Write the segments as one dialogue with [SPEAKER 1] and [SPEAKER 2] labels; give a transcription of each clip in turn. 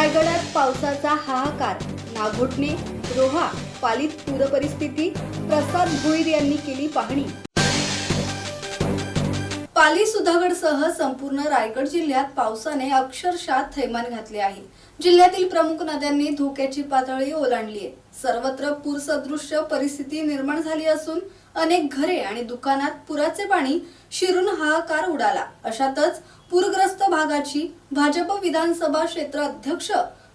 [SPEAKER 1] रायगडात पावसाचा हाहाकार नागोठणे रोहा पालित पूरपरिस्थिती प्रसाद भोईर यांनी केली पाहणी. पाली सुधागडसह संपूर्ण रायगड जिल्ह्यात पावसाने अक्षरशः थैमान घातले आहे. जिल्ह्यातील प्रमुख नद्यांनी धोक्याची पातळी ओलांडली आहे सर्वत्र पूरसदृश्य परिस्थिती निर्माण झाली असून अनेक घरे आणि दुकानात पुराचे पाणी शिरून हाहाकार उडाला. अशातच पूरग्रस्त भागाची भाजप विधानसभा क्षेत्र अध्यक्ष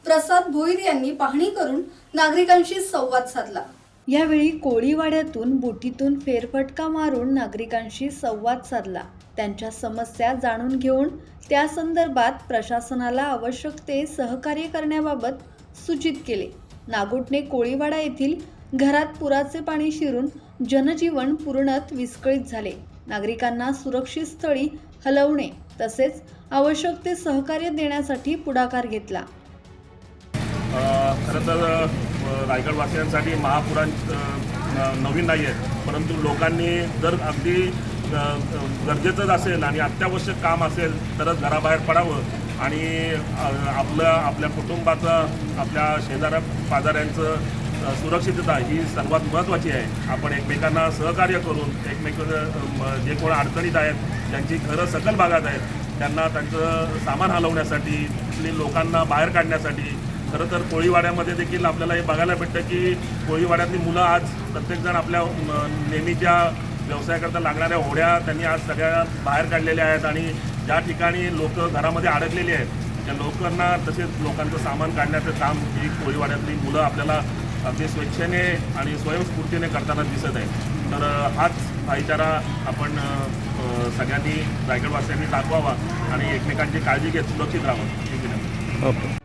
[SPEAKER 1] प्रसाद भोईर यांनी पाहणी करून नागरिकांशी संवाद साधला. यावेळी कोळीवाड्यातून बोटीतून फेरफटका मारून नागरिकांशी संवाद साधला. त्यांच्या समस्या जाणून घेऊन त्या संदर्भात प्रशासनाला आवश्यक ते सहकार्य करण्याबाबत सूचित केले. नागोटने कोळीवाडा येथील घरात पुराचे पाणी शिरून जनजीवन पूर्णत विस्कळीत झाले. नागरिकांना सुरक्षित स्थळी हलवणे तसेच आवश्यक ते सहकार्य देण्यासाठी पुढाकार घेतला.
[SPEAKER 2] खरं तर रायगडवासियांसाठी महापुराण न- नवीन नाही आहे परंतु लोकांनी जर अगदी गरजेचंच असेल आणि अत्यावश्यक काम असेल तरच घराबाहेर पडावं. आणि आपलं आपल्या कुटुंबाचं आपल्या शेजाऱ्या पाजाऱ्यांचं सुरक्षितता ही सर्वात महत्त्वाची आहे. आपण एकमेकांना सहकार्य करून एकमेक जे कोण अडचणीत आहेत ज्यांची घरं सकल भागात आहेत त्यांना त्यांचं सामान हलवण्यासाठी लोकांना बाहेर काढण्यासाठी खरं तर कोळीवाड्यामध्ये देखील आपल्याला हे बघायला भेटतं की कोळीवाड्यातली मुलं आज प्रत्येकजण आपल्या नेहमीच्या व्यवसायाकरता लागणाऱ्या होड्या त्यांनी आज सगळ्या बाहेर काढलेल्या आहेत आणि ज्या ठिकाणी लोक घरामध्ये अडकलेली आहेत त्या लोकांना तसेच लोकांचं सामान काढण्याचं काम ही कोळीवाड्यातली मुलं आपल्याला अगदी स्वेच्छेने आणि स्वयंस्फूर्तीने करताना दिसत आहे तर हाच भाईचारा आपण सगळ्यांनी रायगडवासियांनी दाखवावा आणि एकमेकांची काळजी घेत सुरक्षित राहावं. ही विनंती